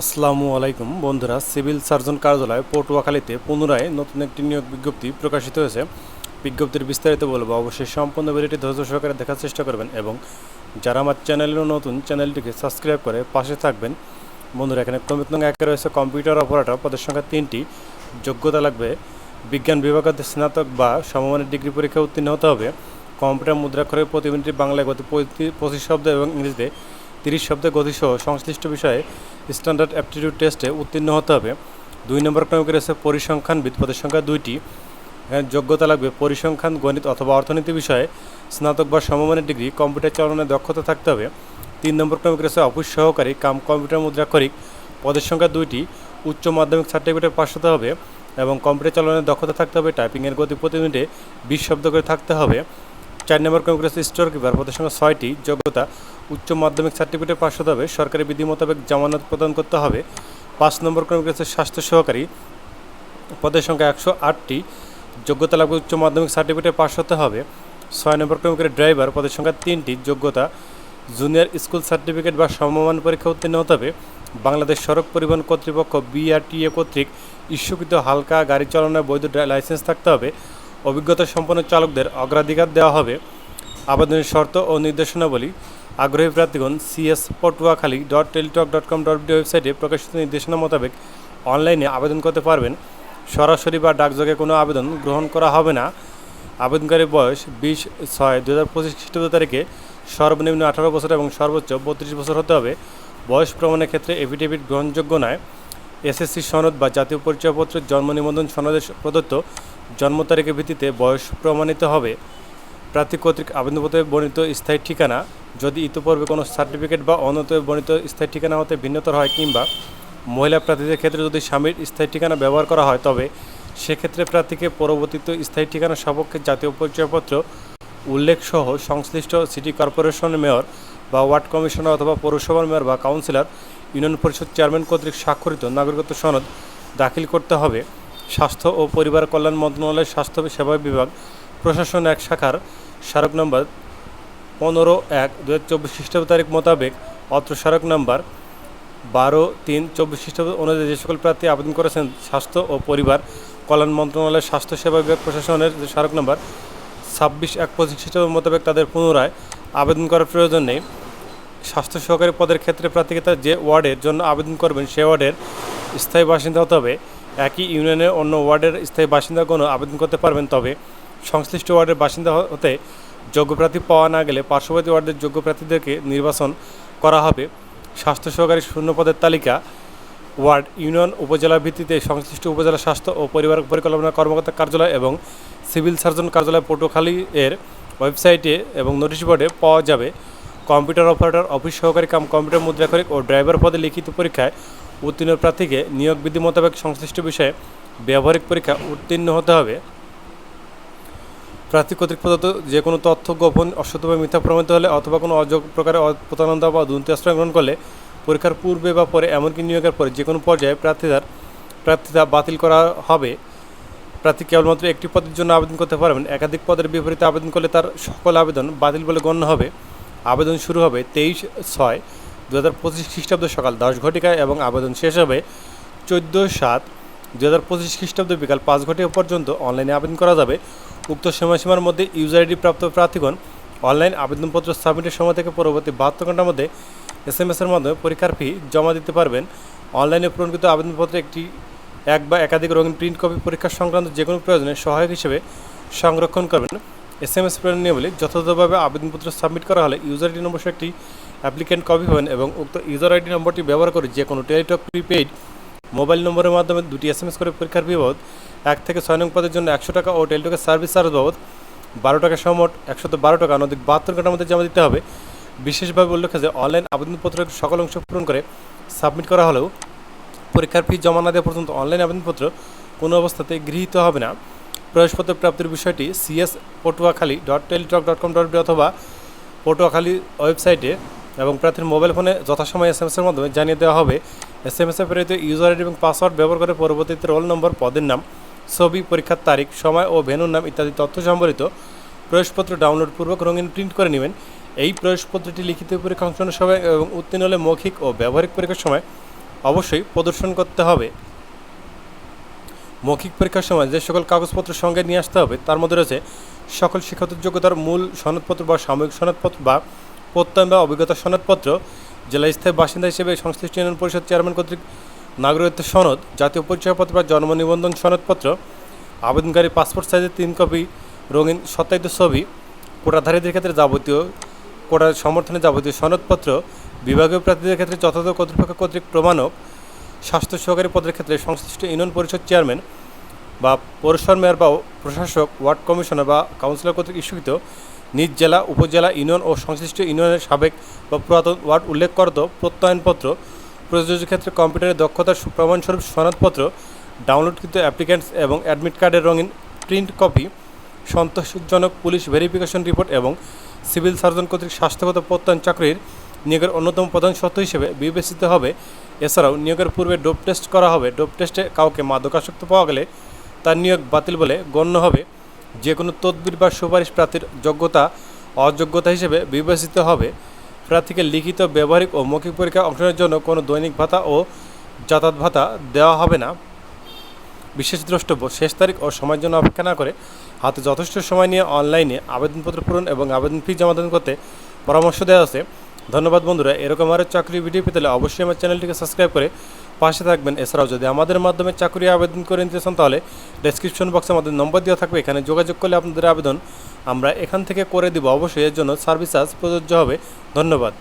আসসালামু আলাইকুম, বন্ধুরা। সিভিল সার্জন কার্যালয় পটুয়াখালীতে পুনরায় নতুন একটি নিয়োগ বিজ্ঞপ্তি প্রকাশিত হয়েছে। বিজ্ঞপ্তির বিস্তারিত বলব, অবশ্যই সম্পূর্ণ ভিডিওটি ধৈর্য সহকারে দেখার চেষ্টা করবেন এবং যারা আমার চ্যানেলেও নতুন, চ্যানেলটিকে সাবস্ক্রাইব করে পাশে থাকবেন। বন্ধুরা, এখানে ক্রমিক নং একে রয়েছে কম্পিউটার অপারেটর পদের সংখ্যা তিনটি। যোগ্যতা লাগবে বিজ্ঞান বিভাগের স্নাতক বা সমমানের ডিগ্রি পরীক্ষা উত্তীর্ণ হতে হবে। কম্পিউটার মুদ্রাক্ষরের প্রতি মিনিটে বাংলায় গতি পঁচিশ শব্দ এবং ইংরেজিতে তিরিশ শব্দে গতিসহ সংশ্লিষ্ট বিষয়ে স্ট্যান্ডার্ড অ্যাপটিটিউড টেস্টে উত্তীর্ণ হতে হবে। দুই নম্বর ক্রমিকে রয়েছে পরিসংখ্যানবিদ পদের সংখ্যা দুইটি। এখানে যোগ্যতা লাগবে পরিসংখ্যান, গণিত অথবা অর্থনীতি বিষয়ে। স্নাতক বা সমমানের ডিগ্রি, কম্পিউটার চালনায় দক্ষতা থাকতে হবে। তিন নম্বর ক্রমিক রয়েছে অফিস সহকারী, কাম কম্পিউটার মুদ্রাক্ষরিক। পদের সংখ্যা দুইটি। উচ্চ মাধ্যমিক সার্টিফিকেটের পাশ হতে হবে এবং কম্পিউটার চালনায় দক্ষতা থাকতে হবে। টাইপিংয়ের গতি প্রতি মিনিটে বিশ শব্দ করে থাকতে হবে। চার নম্বর ক্রমিক রয়েছে স্টোর কিপার পদের সংখ্যা ছয়টি। যোগ্যতা উচ্চ মাধ্যমিক সার্টিফিকেটের পাশ হতে হবে। সরকারি বিধি মোতাবেক জামানত প্রদান করতে হবে। পাঁচ নম্বর ক্রমিক রয়েছে স্বাস্থ্য সহকারী পদের সংখ্যা একশো আটটি। যোগ্যতা লাগবে উচ্চ মাধ্যমিক সার্টিফিকেটে পাশ হতে হবে। ছয় নম্বর ক্রমিকের ড্রাইভার পদের সংখ্যা তিনটি। যোগ্যতা জুনিয়র স্কুল সার্টিফিকেট বা সমমান পরীক্ষা উত্তীর্ণ হতে হবে। বাংলাদেশ সড়ক পরিবহন কর্তৃপক্ষ বিআরটিএ কর্তৃক ইস্যুকৃত হালকা গাড়ি চালানোর বৈধ লাইসেন্স থাকতে হবে। অভিজ্ঞতা সম্পন্ন চালকদের অগ্রাধিকার দেওয়া হবে। আবেদনের শর্ত ও নির্দেশনাবলী আগ্রহী প্রার্থীগণ CS Patuakhali dot Teletalk dot com dot ওয়েবসাইটে প্রকাশিত নির্দেশনা মোতাবেক অনলাইনে আবেদন করতে পারবেন। সরাসরি বা ডাকযোগে কোনো আবেদন গ্রহণ করা হবে না। আবেদনকারীর বয়স বিশ ছয় দু হাজার পঁচিশ খ্রিস্টাব্দ তারিখে সর্বনিম্ন আঠারো বছর এবং সর্বোচ্চ বত্রিশ বছর হতে হবে। বয়স প্রমাণের ক্ষেত্রে এফিডেভিট গ্রহণযোগ্য নয়। এসএসসি সনদ বা জাতীয় পরিচয়পত্র, জন্ম নিবন্ধন সনদের প্রদত্ত জন্ম তারিখের ভিত্তিতে বয়স প্রমাণিত হবে। প্রার্থী কর্তৃক আবেদনপত্রে বর্ণিত স্থায়ী ঠিকানা, যদি ইতিপূর্বে কোনো সার্টিফিকেট বা অন্যত বর্ণিত স্থায়ী ঠিকানা হতে ভিন্নতর হয় কিংবা মহিলা প্রার্থীদের ক্ষেত্রে যদি স্বামীর স্থায়ী ঠিকানা ব্যবহার করা হয়, তবে সেক্ষেত্রে প্রার্থীকে পরবর্তীতে স্থায়ী ঠিকানা সপক্ষে জাতীয় পরিচয়পত্র, উল্লেখসহ সংশ্লিষ্ট সিটি কর্পোরেশনের মেয়র বা ওয়ার্ড কমিশনার অথবা পৌরসভার মেয়র বা কাউন্সিলর, ইউনিয়ন পরিষদ চেয়ারম্যান কর্তৃক স্বাক্ষরিত নাগরিকত্ব সনদ দাখিল করতে হবে। স্বাস্থ্য ও পরিবার কল্যাণ মন্ত্রণালয়ের স্বাস্থ্য সেবা বিভাগ, প্রশাসন এক শাখার স্মারক নম্বর পনেরো এক দু হাজার চব্বিশ খ্রিস্টাব্দ তারিখ মোতাবেক অত্র স্মারক নাম্বার বারো তিন চব্বিশ খ্রিস্টাব্দ অনুযায়ী যে সকল প্রার্থী আবেদন করেছেন, স্বাস্থ্য ও পরিবার কল্যাণ মন্ত্রণালয়ের স্বাস্থ্য সেবা বিভাগ, প্রশাসনের স্মারক নম্বর ছাব্বিশ এক পঁচিশ খ্রিস্টাব্দ মোতাবেক তাদের পুনরায় আবেদন করার প্রয়োজন নেই। স্বাস্থ্য সহকারী পদের ক্ষেত্রে প্রার্থীকে তার যে ওয়ার্ডের জন্য আবেদন করবেন, সে ওয়ার্ডের স্থায়ী বাসিন্দা হতে হবে। একই ইউনিয়নের অন্য ওয়ার্ডের স্থায়ী বাসিন্দাগণও আবেদন করতে পারবেন, তবে সংশ্লিষ্ট ওয়ার্ডের বাসিন্দা হতে যোগ্য প্রার্থী পাওয়া না গেলে পার্শ্ববর্তী ওয়ার্ডের যোগ্য প্রার্থীদেরকে নির্বাচন করা হবে। স্বাস্থ্য সহকারী শূন্য পদের তালিকা, ওয়ার্ড ইউনিয়ন উপজেলা ভিত্তিতে সংশ্লিষ্ট উপজেলা স্বাস্থ্য ও পরিবার পরিকল্পনা কর্মকর্তা কার্যালয় এবং সিভিল সার্জন কার্যালয় পটুয়াখালী এর ওয়েবসাইটে এবং নোটিশ বোর্ডে পাওয়া যাবে। কম্পিউটার অপারেটর, অফিস সহকারী কাম, কম্পিউটার মুদ্রাক্ষরিক ও ড্রাইভার পদে লিখিত পরীক্ষায় উত্তীর্ণ প্রার্থীকে নিয়োগ বিধি মোতাবেক সংশ্লিষ্ট বিষয়ে ব্যবহারিক পরীক্ষা উত্তীর্ণ হতে হবে। প্রার্থী কর্তৃক প্রদত্ত যে কোনো তথ্য গোপন অসত্য মিথ্যা প্রমাণিত হলে অথবা কোনো অযোগ্য প্রকারের অ- প্রতারণা বা দুর্নীতি আশ্রয় গ্রহণ করলে পরীক্ষার পূর্বে বা পরে এমনকি নিয়োগের পরে যে কোনো পর্যায়ে প্রার্থীদের প্রার্থিতা বাতিল করা হবে। প্রার্থী কেবলমাত্র একটি পদের জন্য আবেদন করতে পারবেন। একাধিক পদের বিপরীতে আবেদন করলে তার সকল আবেদন বাতিল বলে গণ্য হবে। আবেদন শুরু হবে তেইশ ছয় দু হাজার পঁচিশ খ্রিস্টাব্দ সকাল দশ ঘটিকায় এবং আবেদন শেষ হবে চোদ্দ সাত দু হাজার পঁচিশ খ্রিস্টাব্দ বিকাল পাঁচ ঘটিকা পর্যন্ত অনলাইনে আবেদন করা যাবে। উক্ত সময়সীমার মধ্যে ইউজার আইডি প্রাপ্ত প্রার্থীগণ অনলাইন আবেদনপত্র সাবমিটের সময় থেকে পরবর্তী বাহাত্তর ঘণ্টার মধ্যে এস এম এসের মাধ্যমে পরীক্ষার ফি জমা দিতে পারবেন। অনলাইনে পূরণকৃত আবেদনপত্রে একটি এক বা একাধিক রঙিন প্রিন্ট কপি পরীক্ষা সংক্রান্ত যে কোনো প্রয়োজনে সহায়ক হিসেবে সংরক্ষণ করবেন। এস এম এস প্রেরণ নিয়মাবলী যথাযথভাবে আবেদনপত্র সাবমিট করা হলে ইউজার আইডি নম্বর একটি অ্যাপ্লিকেন্ট কপি হবেন এবং উক্ত ইউজার আইডি নম্বরটি ব্যবহার করে যে কোনো টেলিটক প্রিপেইড মোবাইল নম্বরের মাধ্যমে দুটি এস এম এস করে পরীক্ষার বাবদ এক থেকে ছয় নং পদের জন্য একশো টাকা ও টেলিটকের সার্ভিস চার্জ বাবদ বারো টাকা সমট একশত বারো টাকা। অনধিক বাহাত্তর ঘণ্টার মধ্যে জমা দিতে হবে। বিশেষভাবে উল্লেখ যে অনলাইন আবেদনপত্রের সকল অংশ পূরণ করে সাবমিট করা হলেও পরীক্ষার ফি জমা না দেওয়া পর্যন্ত অনলাইন আবেদনপত্র কোনো অবস্থাতে গৃহীত হবে না। প্রবেশপত্র প্রাপ্তির বিষয়টি CS Patuakhali dot Teletalk dot com dot অথবা পটুয়াখালী ওয়েবসাইটে এবং প্রার্থীর মোবাইল ফোনে যথাসময়ে এস এম এসের মাধ্যমে জানিয়ে দেওয়া হবে এস এম এসে প্রেরিত ইউজার আইডি এবং পাসওয়ার্ড ব্যবহার করে পরবর্তীতে রোল নম্বর পদের নাম, ছবি, পরীক্ষার তারিখ, সময় ও ভেনুর নাম ইত্যাদি তথ্য সম্বলিত প্রবেশপত্র ডাউনলোড পূর্বক রঙিন প্রিন্ট করে নেবেন। এই প্রবেশপত্রটি লিখিত পরীক্ষা অংশগ্রহণের সময় এবং উত্তীর্ণ হলে মৌখিক ও ব্যবহারিক পরীক্ষার সময় অবশ্যই প্রদর্শন করতে হবে। মৌখিক পরীক্ষার সময় যে সকল কাগজপত্র সঙ্গে নিয়ে আসতে হবে, তার মধ্যে রয়েছে সকল শিক্ষাগত যোগ্যতার মূল সনদপত্র বা সাময়িক সনদপত্র বা প্রত্যয়ন বা অভিজ্ঞতা সনদপত্র জেলা স্থায়ী বাসিন্দা হিসেবে সংশ্লিষ্ট ইউনিয়ন পরিষদ চেয়ারম্যান কর্তৃক নাগরিকত্ব সনদ, জাতীয় পরিচয়পত্র বা জন্ম নিবন্ধন সনদপত্র, আবেদনকারী পাসপোর্ট সাইজের তিন কপি, রঙিন সত্যায়িত ছবি, কোটাধারীদের ক্ষেত্রে যাবতীয় কোটার সমর্থনে যাবতীয় সনদপত্র, বিভাগীয় প্রার্থীদের ক্ষেত্রে যথাযথ কর্তৃপক্ষ কর্তৃক প্রমাণক, স্বাস্থ্য সহকারী পদের ক্ষেত্রে সংশ্লিষ্ট ইউনিয়ন পরিষদ চেয়ারম্যান বা পৌরসভার মেয়র বা প্রশাসক, ওয়ার্ড কমিশনার বা কাউন্সিলর কর্তৃক ইস্যুকৃত নিজ জেলা, উপজেলা, ইউনিয়ন ও সংশ্লিষ্ট ইউনিয়নের সাবেক বা পুরাতন ওয়ার্ড উল্লেখ করত। প্রত্যয়নপত্র, প্রযোজ্য ক্ষেত্রে কম্পিউটারের দক্ষতার প্রমাণস্বরূপ সনদপত্র, ডাউনলোডকৃত অ্যাপ্লিক্যান্টস এবং অ্যাডমিট কার্ডের রঙিন প্রিন্ট কপি, সন্তোষজনক পুলিশ ভেরিফিকেশন রিপোর্ট এবং সিভিল সার্জন কর্তৃক স্বাস্থ্যগত প্রত্যয়ন চাকরির নিয়োগের অন্যতম প্রধান শর্ত হিসেবে বিবেচিত হবে। এছাড়াও নিয়োগের পূর্বে ডোপ টেস্ট করা হবে। ডোপ টেস্টে কাউকে মাদকাসক্ত পাওয়া গেলে তার নিয়োগ বাতিল বলে গণ্য হবে। যে কোনো তদবির বা সুপারিশ প্রার্থীর যোগ্যতা, অযোগ্যতা হিসেবে বিবেচিত হবে। প্রার্থীকে লিখিত, ব্যবহারিক ও মৌখিক পরীক্ষায় অংশগ্রহণের জন্য কোনো দৈনিক ভাতা ও যাতায়াত ভাতা দেওয়া হবে না। বিশেষ দ্রষ্টব্য, শেষ তারিখ ও সময়ের জন্য অপেক্ষা না করে হাতে যথেষ্ট সময় নিয়ে অনলাইনে আবেদনপত্র পূরণ এবং আবেদন ফি জমাদান করতে পরামর্শ দেওয়া আছে ধন্যবাদ বন্ধুরা, এরকম আরও চাকরি ভিডিও পেতে অবশ্যই আমার চ্যানেলটিকে সাবস্ক্রাইব করে পাশে থাকবেন। এছাড়াও যদি আমাদের মাধ্যমে চাকরি আবেদন করে নিতে চান, তাহলে ডেসক্রিপশন বক্সে আমাদের নম্বর দেওয়া থাকবে। এখানে যোগাযোগ করলে আপনাদের আবেদন আমরা এখান থেকে করে দিব। অবশ্যই এর জন্য সার্ভিস চার্জ প্রযোজ্য হবে। ধন্যবাদ।